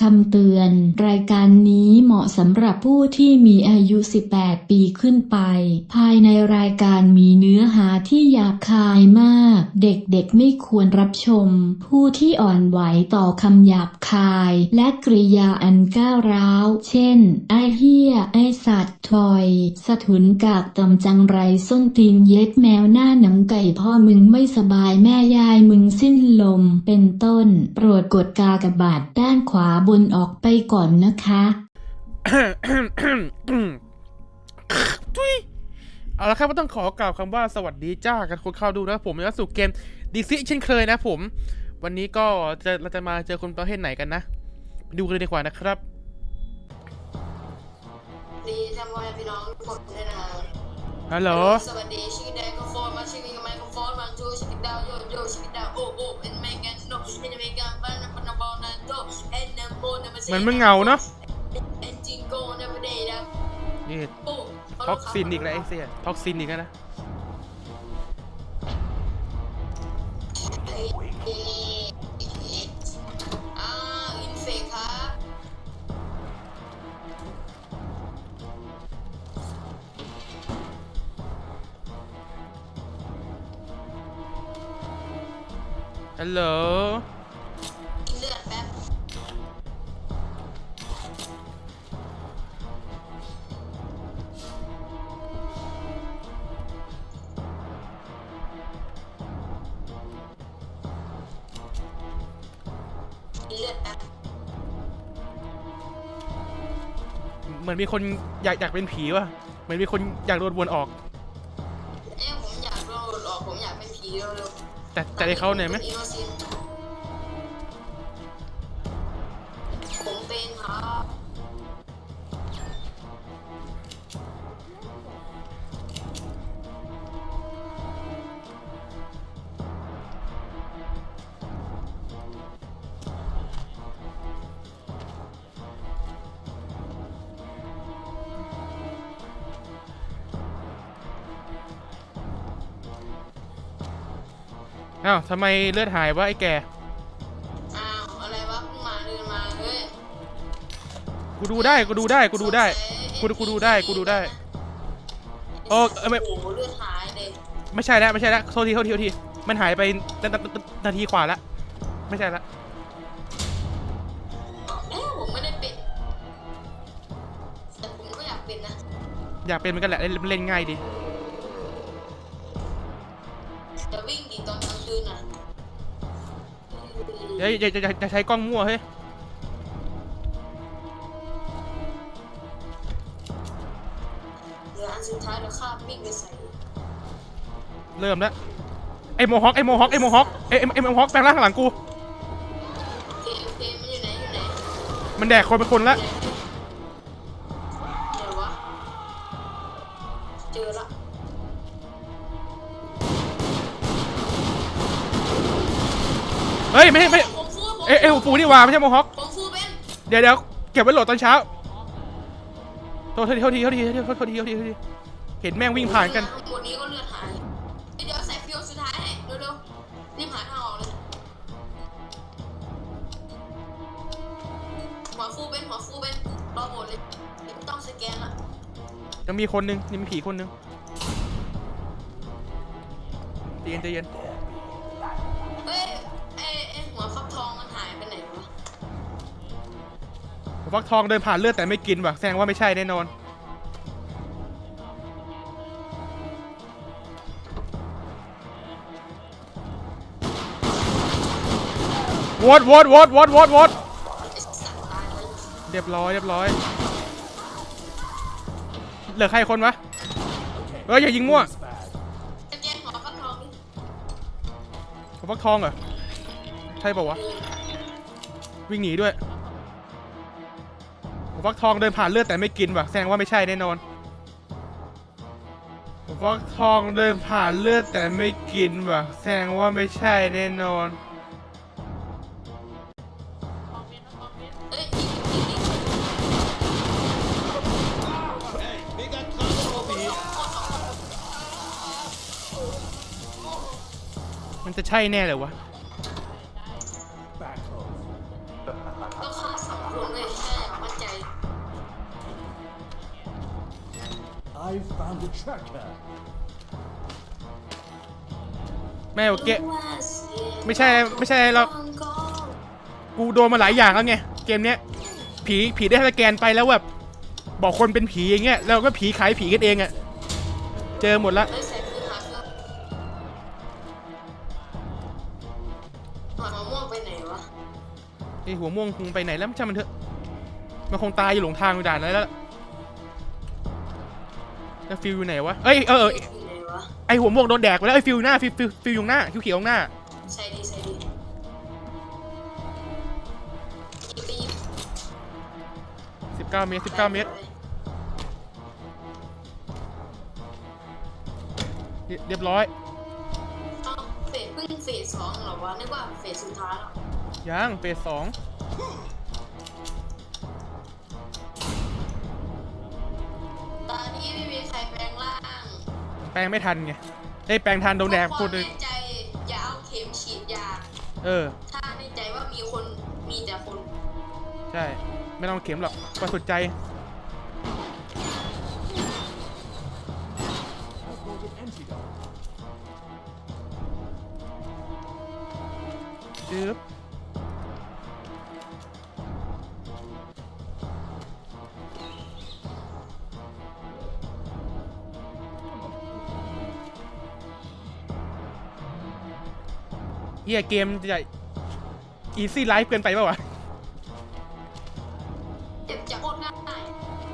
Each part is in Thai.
คำเตือน รายการนี้เหมาะสำหรับผู้ที่มีอายุ 18 ปีขึ้นไป ภายในรายการมีเนื้อหาที่หยาบคายมาก เด็กๆไม่ควรรับชม ผู้ที่อ่อนไหวต่อคำหยาบคาย และกริยาอันก้าวร้าว เช่น ไอเฮียไอสัตว์ถอยสะทุนกากตำจังไรส้นตีนเย็ดแมวหน้าหนังไก่พ่อมึงไม่สบายแม่ยายมึงสิ้นลม เป็นต้น โปรดกดกากบาทด้านขวาบนออกไปก่อนนะคะทุยเอาละครับก็ต้องขอกล่าวคำว่าสวัสดีจ้ากันคนเข้าดูนะครับผมแล้วสู่เกมดีซิเช่นเคยนะผม วันนี้ก็จะเราจะมาเจอคนประเภทไหนกันนะไปดูกันเลยดีกว่านะครับ ดีจำไว้พี่น้องทุกคนด้วยนะฮัลโหลสวัสดีชิคกี้ดาวก็โฟนมาชิคกี้กับไมโครโฟนมาจูชิคกี้ดาวโยโย่ชิคกี้ดาวโอ้โอ้เป็นแมกันโนเป็นเมกันบ้าน เหมือนมึงเงาเนาะนี่ท็อกซินอีกแล้วไอ้เสียท็อกซินอีกแล้วนะฮัลโหล เลือดแป๊บเหมือนมีคนอยากอยากเป็นผีว่ะเหมือนมีคนอยากโดนวนออก เอ้ยผมอยากโดนหลอกผมอยากเป็นผีเร็วๆแต่แต่ให้เขาหน่อยไหมอินโนเซนต์ผมเป็นครับ อ้าวทำไมเลือดหายวะไอ้แก อ้าวอะไรวะเพิ่งมาเดินมาเฮ้ยกูดูได้กูดูได้กูดูได้ กูดูกูดูได้กูดูได้ โอ้เอ้ยไม่ โอ้โหเลือดหายเลยไม่ใช่แล้วไม่ใช่แล้วโทษทีโทษทีโทษทีมันหายไปนานานานาทีกว่าละไม่ใช่ละเอ้ยผมไม่ได้เป็นแต่ผมก็อยากเป็นนะอยากเป็นเหมือนกันแหละเล่นเล่นง่ายดี อย่าอย่าอย่าอย่าใช้กล้องมั่วเฮ้ยเหลืออันสุดท้ายแล้วข้ามวิ่งไปใส่เริ่มแล้วไอ้โมฮอคไอ้โมฮอคไอ้โมฮอคไอ้ไอ้ไอ้โมฮอคแปลงร่างข้างหลังกู โอเคโอเคมันอยู่ไหนอยู่ไหนมันแดกคนเป็นคนละ เฮ้ยไม่ใช่ไม่ผมฟูผมเอ้ยเอ้ยหูปูนี่หว่าไม่ใช่โมฮอคผมฟูเป็นเดี๋ยวเดี๋ยวเก็บไว้โหลดตอนเช้าโทษทีโทษทีโทษทีโทษทีโทษทีโทษทีโทษทีเห็นแม่งวิ่งผ่านกันข้างบนนี้ก็เลือดหายเดี๋ยวใส่ฟิวสุดท้ายให้เร็วๆรีบหาทางออกเลยหัวฟูเป็นหัวฟูเป็นรอโหมดเลยไม่ต้องสแกนละยังมีคนนึงยังมีผีคนนึงใจเย็นใจเย็น ฟักทองเดินผ่านเลือดแต่ไม่กินว่ะแสดงว่าไม่ใช่แน่นอนวอดวอดวอดวอดวอดวอดเรียบร้อยเรียบร้อย เหลือใครคนวะเอ้ยอย่ายิงมั่วฟักทองนี่ฟักทองเหรอ ใช่ป่าวะ วิ่งหนีด้วย ฟักทองเดินผ่านเลือดแต่ไม่กินว่ะแสดงว่าไม่ใช่แน่นอนฟักทองเดินผ่านเลือดแต่ไม่กินว่ะแสดงว่าไม่ใช่แน่นอนมันจะใช่แน่เลยวะ I've found a tracker. แม่โอเคไม่ใช่ไม่ใช่หรอกกูโดนมาหลายอย่างแล้วไงเกมเนี้ยผีผีได้สแกนไปแล้วแบบบอกคนเป็นผีอย่างเงี้ยแล้วก็ผีขายผีกันเองอะเจอหมดละเอ้ยใส่คือหาเครื่องหมามะม่วงไปไหนวะไอหัวม่วงคงไปไหนแล้วช่างมันเถอะมันคงตายอยู่หลงทางอยู่ด่านนั้นแล้ว แล้วฟิวอยู่ไหนวะเอ้ยเออเอออยู่ไหนวะไอหัวม่วงโดนแดกไปแล้วไอฟิวอยู่หน้าฟิวฟิวฟิวอยู่หน้าฟิวเขียวอยู่หน้าใส่ดีใส่ดีปี19เมตร19เมตรเรียเรียบร้อยเอ้าเฟสเพิ่งเฟสสองเหรอวะนึกว่าเฟสสุดท้ายแล้วยังเฟสสอง ไม่มีใครแปลงร่างแปลงไม่ทันไงไอยแปลงทันโดนแดกคพูวาดมเลยแน่ใจอย่าเอาเข็มฉีดยา เออ ถ้าแน่ใจว่ามีคนมีแต่คน ใช่ ไม่ต้องเข็มหรอกก็สุดใจ I've brought an antidote. จึ๊บ เฮียเกมจะอีซี่ไลฟ์เกินไปป่าวะเจ็บจะโคตรง่าย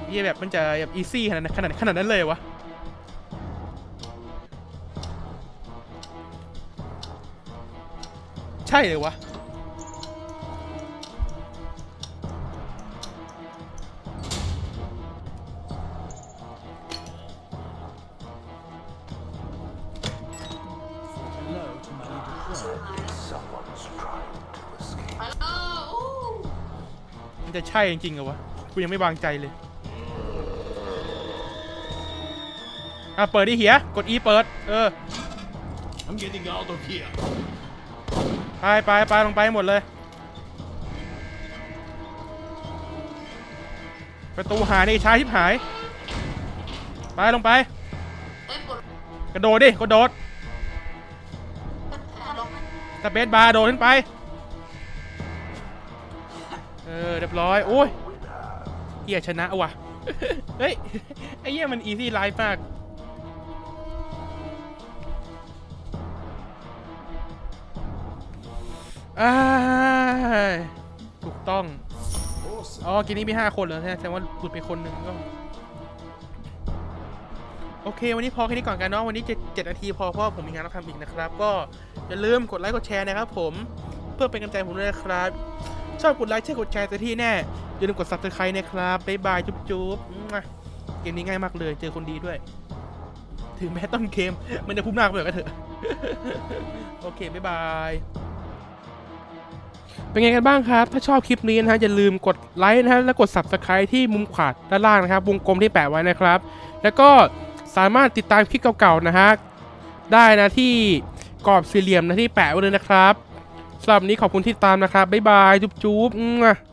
เฮียแบบมันจะแบบอีซี่ขนาดขนาดขนาดนั้นเลยวะใช่เลยวะ my little ชิบ friend. หายแล้วไปแล้วอู้มันจะใช่จริงๆเหรอวะ กูยังไม่วางใจเลย อะ เปิดดิเหีย กด E เปิด เออ I'm getting out of here. ไปไปไปลงไปให้หมดเลย ประตูหายในช้าชิบหาย ไปลงไป เอ้ยปลดกระโดดดิกระโดดล็อก สเปซบาร์โดดขึ้นไป เออเรียบร้อยโอ้ยเฮียชนะว่ะ เฮ้ย ไอ้เหี้ยมันอีซี่ไลฟ์มากอาถูกต้อง อ๋อกินนี้มี 5 คนเหรอแสดงว่าหลุดไปคนหนึ่งก็ โอเค วันนี้พอแค่นี้ก่อนกันเนาะวันนี้เจ็ดนาทีพอเพราะผมมีงานต้องทำอีกนะครับ ก็อย่าลืมกดไลค์กดแชร์นะครับผมเพื่อเป็นกำลังใจผมด้วยนะครับ ชอบกดไลค์ช่กดแชร์แต่ที่แน่อย่าลืมกด subscribe นะครับบ๊ายบายจุ๊บจุ๊บเกมนี้ง่ายมากเลยเจอคนดีด้วย ถึงแม้ต้นเกมมันจะพุ่มหน้าไปเลยก็เถอะโอเคบ๊ายบายเป็นไงกันบ้างครับ ถ้าชอบคลิปนี้นะฮะอย่าลืมกดไลค์นะฮะและกด subscribe ที่มุมขวาด้านล่างนะครับ วงกลมที่แปะไว้นะครับ แล้วก็ สามารถติดตามคลิปเก่าๆนะฮะได้นะที่กรอบสี่เหลี่ยมนะที่แปะไว้เลยนะครับสำหรับนนี้ขอบคุณที่ตามนะครับบ๊ายบายจุ๊บๆ